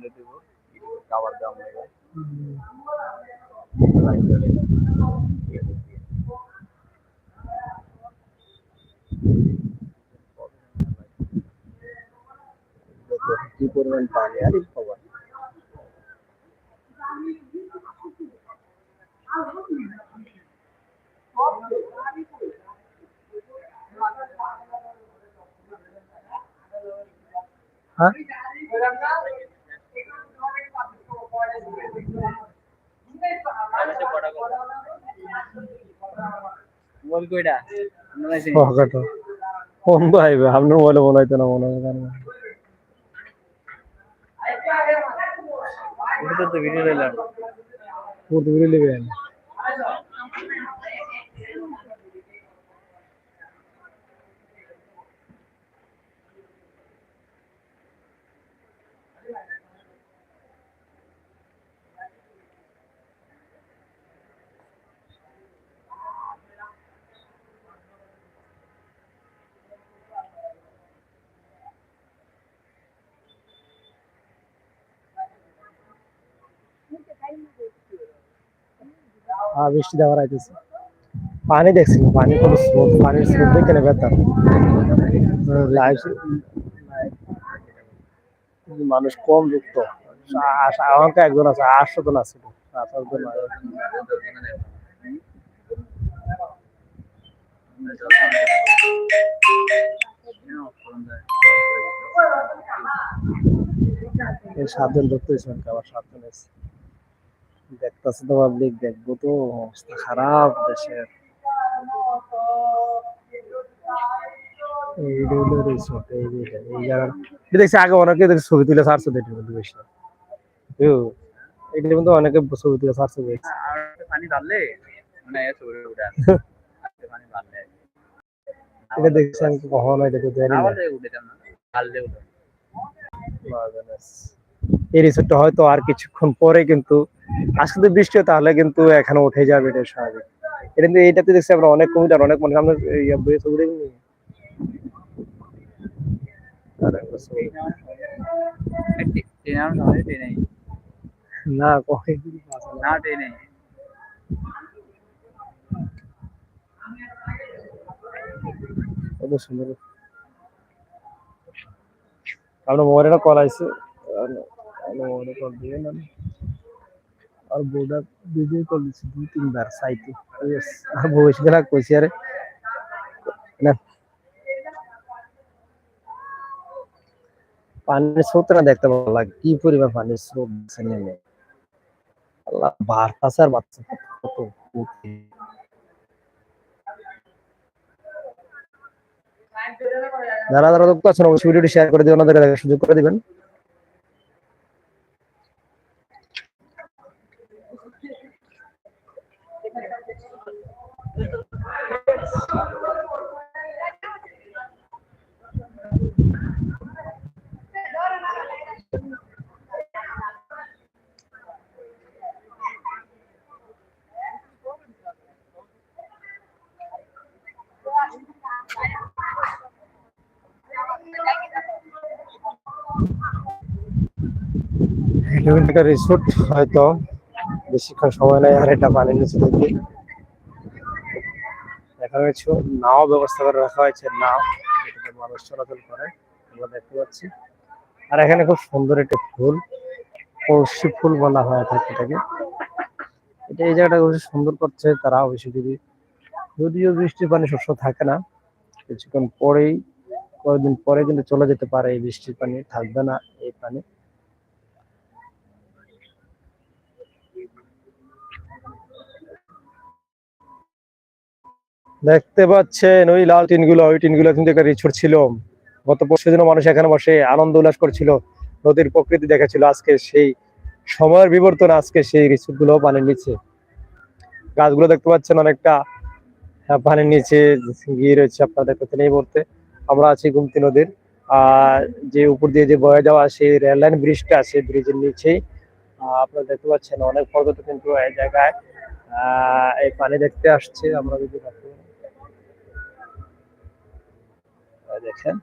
জ্বলে দেবো খাবার দাম নেবে কি পরিমাণ পানি আর এই খবর হ্যাঁ বল কইটা পকেটে। তো আইবে আপনার মোবাইলে মনে হইতো না মনে হয় জানি এটা তো ভিডিও দিলাম। পুরো নেবেন বৃষ্টি দেওয়ার আইতেছে পানি দেখছি না, পানি কোনো স্রোত পানির স্রোত দেখে নেবে তার। লাইভ মানুষ কম যুক্ত। আ- আমাকে একজন আছে আটশো জন আছে। আছে। সাতজন ঢুকতে হয়েছে আবার সাতজন এসে দেখতেছে তো পাবলিক দেখব তো অবস্থা খারাপ দেশের। দেখছি আগে অনেকে দেখছি ছবি তুলে ছাড়ছে তো মধ্যে বেশি। বুঝছ? মধ্যে অনেকে ছবি তুলে ছাড়ছে দেখছি পানি ঢাললে মানে ছবি উঠে পানি ঢাললে এটা দেখছি আমি কখনো এটা তো জানি না। আবার উঠে যান না? ঢাললে উঠে এই রিসোর্টটা হয়তো আর কিছুক্ষণ পরে কিন্তু আজকে তো বৃষ্টি হয়, তাহলে কিন্তু এখানে উঠে যাবে এটা স্বাভাবিক। এটা কিন্তু এইটাতে দেখছি আমরা অনেক কমিটার অনেক মানুষ আমরা ছবি। না আপনার মোবাইলে কল আইছে। মোবাইলে কল দিয়ে আর গেলা কইছি, আরে, না। পানির স্রোতটা দেখতে ভালো লাগে। কি পরিমাণ পানির স্রোত দিচ্ছে নেমে আল্লাহ বাড়তাছে আর বাচ্চা কত যারা যারা যুক্ত আছেন, অবশ্যই ভিডিওটি শেয়ার করে দিয়ে ওনাদের সুযোগ করে দিবেন। এটা কিন্তু একটা রিসোর্ট হয়তো বেশিক্ষণ সময় নাই আর এটা পানির নিচে দেখা হয়েছে। নাও ব্যবস্থা করে রাখা হয়েছে, নাও। মানুষ চলাচল করে, আমরা দেখতে পাচ্ছি। আর এখানে খুব সুন্দর একটা ফুল, কলসি ফুল বলা হয় থাকে এটাকে এটা এই জায়গাটা খুব সুন্দর করছে তারা অবশ্যই যদি যদিও বৃষ্টির পানি সবসময় থাকে না, কিছুক্ষণ পরেই, কয়েকদিন পরে কিন্তু চলে যেতে পারে এই বৃষ্টির পানি, থাকবে না এই পানি। দেখতে পাচ্ছেন ওই লাল টিনগুলো, ওই টিনগুলো কিন্তু একটা রিসোর্ট ছিল। গত পরশু দিনও মানুষ এখানে বসে আনন্দ উল্লাস করছিল, নদীর প্রকৃতি দেখাচ্ছিল। আজকে সেই সময়ের বিবর্তন, আজকে সেই রিসোর্টগুলো পানির নিচে গাছগুলো দেখতে পাচ্ছেন অনেকটা পানির নিচে গিয়ে রয়েছে আপনারা দেখতে পাচ্ছেন এই মুহূর্তে। আমরা আছি গুমতি নদীর, আর যে উপর দিয়ে যে বয়ে যাওয়া সেই রেল লাইন ব্রিজটা আছে ব্রিজের নিচেই আপনারা দেখতে পাচ্ছেন অনেক পর্যটক কিন্তু এই জায়গায়, আহ, এই পানি দেখতে আসছে। আমরা যদি দেখতে পারি। এই দেখেন।